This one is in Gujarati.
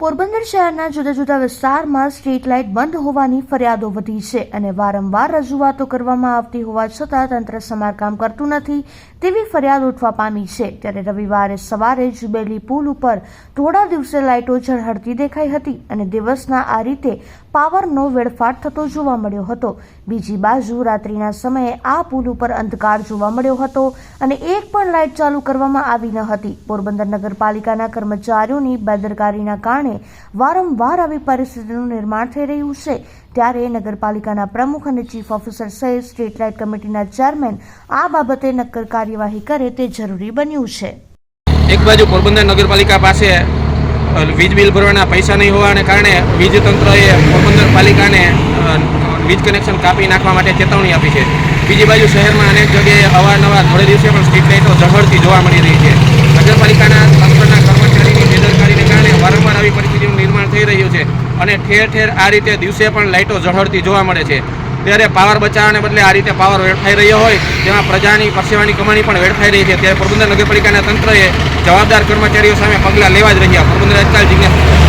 પોરબંદર શહેરના જુદા જુદા વિસ્તારમાં સ્ટ્રીટ લાઇટ બંધ હોવાની ફરિયાદો વધી છે અને વારંવાર રજૂઆતો કરવામાં આવતી હોવા છતાં તંત્ર સમારકામ કરતું નથી તેવી ફરિયાદ ઉઠવા પામી છે. ત્યારે રવિવારે સવારે જુબેલી પુલ ઉપર થોડા દિવસે લાઇટો ઝળહળતી દેખાઈ હતી અને દિવસના આ રીતે પાવરનો વેડફાટ થતો જોવા મળ્યો હતો. બીજી બાજુ રાત્રિના સમયે આ પુલ ઉપર અંધકાર જોવા મળ્યો હતો અને એક પણ લાઇટ ચાલુ કરવામાં આવી ન હતી. પોરબંદર નગરપાલિકાના કર્મચારીઓની બેદરકારીના કારણે વારંવાર આવી પરિસ્થિતિનું નિર્માણ થઈ રહ્યું છે. ત્યારે નગરપાલિકાના પ્રમુખ અને ચીફ ઓફિસર સહિત સ્ટ્રીટ લાઇટ કમિટીના ચેરમેન આ બાબતે નક્કર કાર્યવાહી કરે તે જરૂરી બન્યું છે. એક બાજુ પોરબંદર નગરપાલિકા પાસે વીજ બિલ ભરવાના પૈસા નહીં હોવાને કારણે વીજ તંત્રએ પોરબંદર પાલિકાને વીજ કનેક્શન કાપી નાખવા માટે ચેતવણી આપી છે. બીજી બાજુ શહેરમાં અનેક જગ્યાએ અવારનવાર થોડે દિવસે પણ સ્ટ્રીટ લાઇટો ઝઘડતી જોવા મળી રહી છે નગરપાલિકાના તંત્રના કર્મચારીની બેદરકારીને કારણે વારંવાર આવી પરિસ્થિતિનું નિર્માણ થઈ રહ્યું છે અને ઠેર ઠેર આ રીતે દિવસે પણ લાઇટો ઝળહળતી જોવા મળે છે. ત્યારે પાવર બચાવવાને બદલે આ રીતે પાવર વેડફાઈ રહ્યો હોય, તેમાં પ્રજાની પરસેવાની કમાણી પણ વેડફાઈ રહી છે. ત્યારે પોરબંદર નગરપાલિકાના તંત્રએ જવાબદાર કર્મચારીઓ સામે પગલાં લેવા જ રહ્યા. પોરબંદર આજકાલ જિજ્ઞાસ